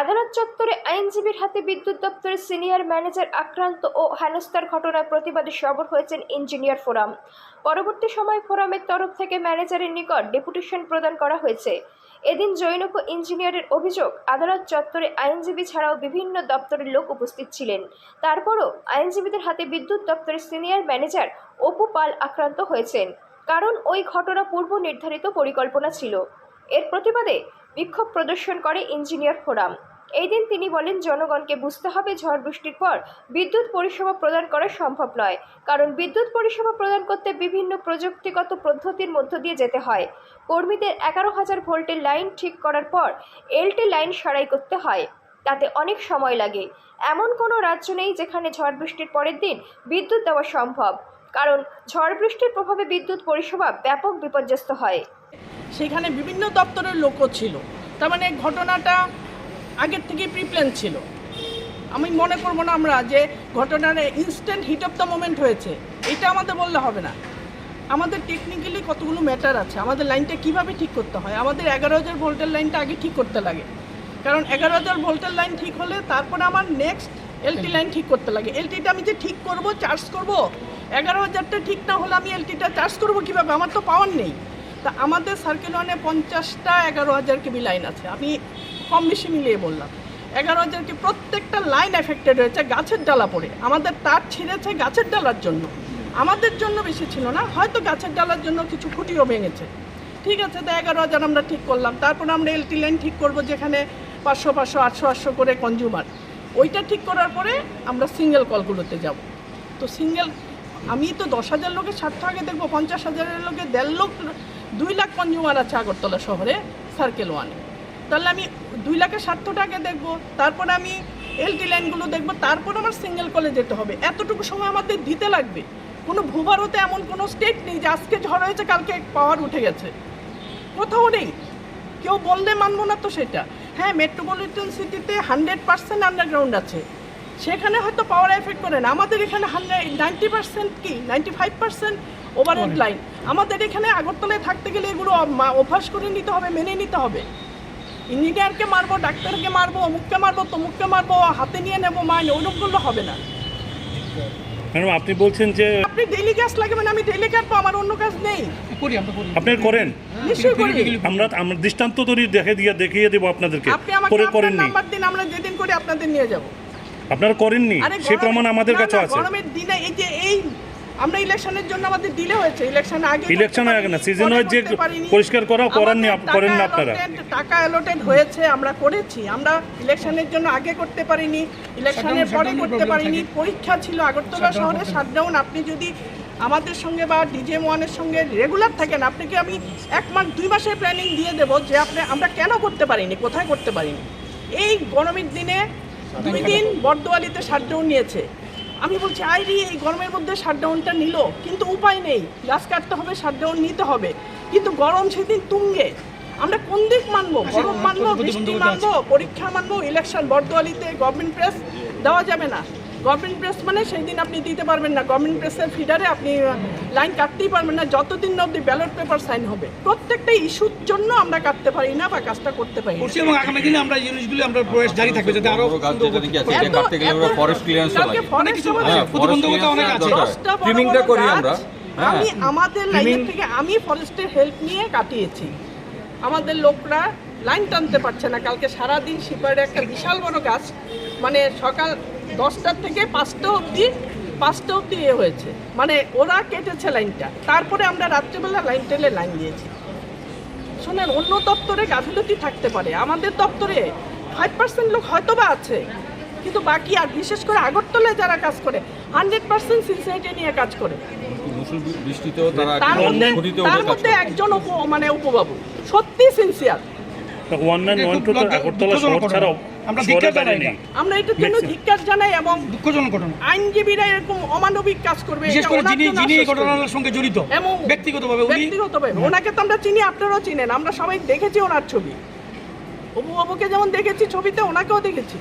আদালত চত্বরে আইনজীবীর হাতে বিদ্যুৎ দপ্তরের সিনিয়র ম্যানেজার আক্রান্ত ও হেনস্থার ঘটনার প্রতিবাদে সবর হয়েছেন ইঞ্জিনিয়ার ফোরাম। পরবর্তী সময় ফোরামের তরফ থেকে ম্যানেজারের নিকট ডেপুটেশন প্রদান করা হয়েছে। এদিন জৈনক ইঞ্জিনিয়ারের অভিযোগ, আদালত চত্বরে আইনজীবী ছাড়াও বিভিন্ন দপ্তরের লোক উপস্থিত ছিলেন। তারপরও আইনজীবীদের হাতে বিদ্যুৎ দপ্তরের সিনিয়র ম্যানেজার অপু পাল আক্রান্ত হয়েছেন। কারণ ওই ঘটনা পূর্ব নির্ধারিত পরিকল্পনা ছিল। এর প্রতিবাদে বিক্ষোভ প্রদর্শন করে ইঞ্জিনিয়ার ফোরাম। এই দিন তিনি বলেন, জনগণকে বুঝতে হবে ঝড় বৃষ্টির পর বিদ্যুৎ পরিষেবা প্রদান করা সম্ভব নয়, কারণ বিদ্যুৎ পরিষেবা প্রদান করতে বিভিন্ন প্রযুক্তিগত পদ্ধতির মধ্য দিয়ে যেতে হয়। কর্মীদের এগারো হাজার ভোল্টের লাইন ঠিক করার পর এলটি লাইন সারাই করতে হয়, তাতে অনেক সময় লাগে। এমন কোনো রাজ্য নেই যেখানে ঝড় বৃষ্টির পরের দিন বিদ্যুৎ দেওয়া সম্ভব। কারণ ঝড় বৃষ্টির প্রভাবে বিদ্যুৎ পরিষেবা ব্যাপক বিপর্যস্ত হয়। সেখানে বিভিন্ন দপ্তরের লোকও ছিল। তার মানে ঘটনাটা আগের থেকে প্রিপ্ল্যান ছিল। আমি মনে করব না আমরা যে ঘটনার instant heat of the moment হয়েছে, এটা আমাদের বললে হবে না। আমাদের টেকনিক্যালি কতগুলো ম্যাটার আছে, আমাদের লাইনটা কীভাবে ঠিক করতে হয়, আমাদের এগারো হাজার ভোল্টের লাইনটা আগে ঠিক করতে লাগে। কারণ এগারো হাজার ভোল্টের লাইন ঠিক হলে তারপরে আমার নেক্সট এলটি লাইন ঠিক করতে লাগে। এলটিটা আমি যে ঠিক করব চার্জ করব এগারো হাজারটা ঠিক না হলে আমি এলটিটা চার্জ করব কীভাবে? আমার তো পাওয়ার নেই। তা আমাদের সার্কেল ওয়ানে পঞ্চাশটা এগারো হাজার কেবি লাইন আছে। আমি কম বেশি মিলিয়ে বললাম। এগারো হাজার কি প্রত্যেকটা লাইন এফেক্টেড হয়েছে গাছের ডালা পড়ে। আমাদের তার ছিঁড়েছে গাছের ডালার জন্য। আমাদের জন্য বেশি ছিল না, হয়তো গাছের ডালার জন্য কিছু খুঁটিও ভেঙেছে। ঠিক আছে, তো এগারো হাজার আমরা ঠিক করলাম। তারপরে আমরা এলটি লাইন ঠিক করব যেখানে পাঁচশো পাঁচশো, আটশো আটশো করে কনজিউমার ওইটা ঠিক করার পরে আমরা সিঙ্গেল কলগুলোতে যাব। তো সিঙ্গেল আমি তো দশ হাজার লোকের স্বার্থ আগে দেখব, পঞ্চাশ হাজারের লোকে দেড় লোক দুই লাখ কনজিউমার আছে আগরতলা শহরে সার্কেল ওয়ানে তাহলে আমি দুই লাখের স্বার্থটা আগে দেখব, তারপরে আমি এলটি লাইনগুলো দেখব, তারপর আমার সিঙ্গেল কলে যেতে হবে। এতটুকু সময় আমাদের দিতে লাগবে। কোনো ভূভারতে এমন কোনো স্টেট নেই যে আজকে ঝড় হয়েছে, কালকে পাওয়ার উঠে গেছে। কোথাও নেই। কেউ বললে মানবো না তো সেটা। হ্যাঁ মেট্রোপলিটন সিটিতে হান্ড্রেড পার্সেন্ট আন্ডারগ্রাউন্ড আছে। সেখানে হয়তো পাওয়ার এফেক্ট করে না। আমাদের এখানে হান্ড্রেড নাইনটি পার্সেন্ট কি? Ninety five percent overhead line আমাদের এখানে আগরতলায় থাকতে গেলে এগুলো মা- অভ্যাস করে নিতে হবে মেনে নিতে হবে। ইঞ্জিনিয়ারকে মারবো ডাক্তারকে মারবো অমুককে মারবো তমুককে মারবো হাতে নিয়ে নেব মাইনে ওরকমগুলো হবে না। ম্যাডাম আপনি বলছেন যে আপনি ডেইলি গ্যাস লাগাবেন আমি ডেইলি কাটবো আমার অন্য কাজ নেই। আপনি করেন। নিশ্চয়ই করি। আমরা আমরা দৃষ্টান্ত তৈরি দেখে দিয়ে দেখিয়ে দেবো আপনাদেরকে। আপনি আমাকে করে আপনার নাম্বার দিন আমরা যেদিন করি আপনাদের নিয়ে যাব। আপনারা করেননি সে প্রমাণ আমাদের কাছে আছে। গরমের দিনে এই যে এই আমরা ইলেকশনের জন্য আমাদের দিলে হয়েছে ইলেকশন আগে ইলেকশন আগে না, পরে wise যে পরিষ্কার করা করাননি আপ- আমাদের করেন না আপনারা। টাকা অ্যালোটেড হয়েছে আমরা করেছি আমরা ইলেকশনের জন্য আগে করতে পারিনি ইলেকশনের পরে করতে পারিনি পরীক্ষা ছিল আগরতলা শহরে শাটডাউন আপনি যদি আমাদের সঙ্গে বা ডিজে ওয়ানের সঙ্গে রেগুলার থাকেন আপনাকে আমি এক মাস দুই মাসের প্ল্যানিং দিয়ে দেবো যে আপনি আমরা কেন করতে পারিনি কোথায় করতে পারিনি? এই গরমের দিনে দুই দিন বর্দোয়ালিতে শাটডাউন নিয়েছে। আমি বলছি আইরি এই গরমের মধ্যে শাটডাউনটা নিল কিন্তু উপায় নেই। গাছ কাটতে হবে শাটডাউন নিতে হবে। কিন্তু গরম সেদিন তুঙ্গে। আমরা কোন দিক মানবো? গরম মানবো বৃষ্টি মানবো পরীক্ষা মানবো ইলেকশন বর্দোয়ালিতে গভর্নমেন্ট প্রেস দেওয়া যাবে না। গভর্নমেন্ট প্রেস মানে সেই দিন আপনি দিতে পারবেন না। গভর্নমেন্ট প্রেসের ফিডারে আপনি লাইন কাটতেই পারবেন না। যতদিন না অব্দি ব্যালট পেপার সাইন হবে। প্রত্যেকটা ইস্যুর জন্য আমরা কাটতে পারি না বা কাজটা করতে পারি এবং আগামী দিনে আমরা জিনিসগুলো আমরা প্রয়াস জারি থাকবে যাতে আরও বড় গাছ যেটা কি আছে? এটা কাটতে গেলে আমরা ফরেস্ট ক্লিয়ারেন্স লাগে। forest কিছু- হ্যাঁ প্রতিবন্ধকতা অনেক আছে। ট্রিমিংটা করি আমরা। হ্যাঁ। আমি আমাদের লাইনের থেকে আমি ফরেস্টের হেল্প নিয়ে কাটিয়েছি। আমাদের লোকরা লাইন টানতে পারছে না। কালকে সারা দিন সিপারে একটা বিশাল বড় গাছ মানে সকাল দশটার থেকে পাঁচটা অবধি পাঁচটা অবধি ইয়ে হয়েছে। মানে ওরা কেটেছে লাইনটা। তারপরে আমরা রাত্রেবেলা লাইন টেলে লাইন দিয়েছি। শোনেন অন্য দপ্তরে গাফিলতি থাকতে পারে। আমাদের দপ্তরে ফাইভ পার্সেন্ট লোক হয়তো বা আছে কিন্তু বাকি আর বিশেষ করে আগরতলায় যারা কাজ করে হান্ড্রেড পার্সেন্ট সিনসিয়ারিটি নিয়ে কাজ করে। তারা মধ্যে তার মধ্যে একজন মানে উপবাবু। সত্যি sincere one nine one two তো আগরতলা শহর ছাড়াও আমরা ধিক্কার জানাই নেই আমরা এটার জন্য ধিক্কার জানাই এবং দুঃখজনক ঘটনা। আইনজীবীরা এরকম অমানবিক কাজ করবে। বিশেষ করে যিনি যিনি এই ঘটনার সঙ্গে জড়িত এবং ব্যক্তিগতভাবে উনি ব্যক্তিগতভাবে। ওনাকে তো আমরা চিনি আপনারাও চিনেন। আমরা সবাই দেখেছি ওনার ছবি। অবু অবুকে যেমন দেখেছি ছবিতে ওনাকেও দেখেছি।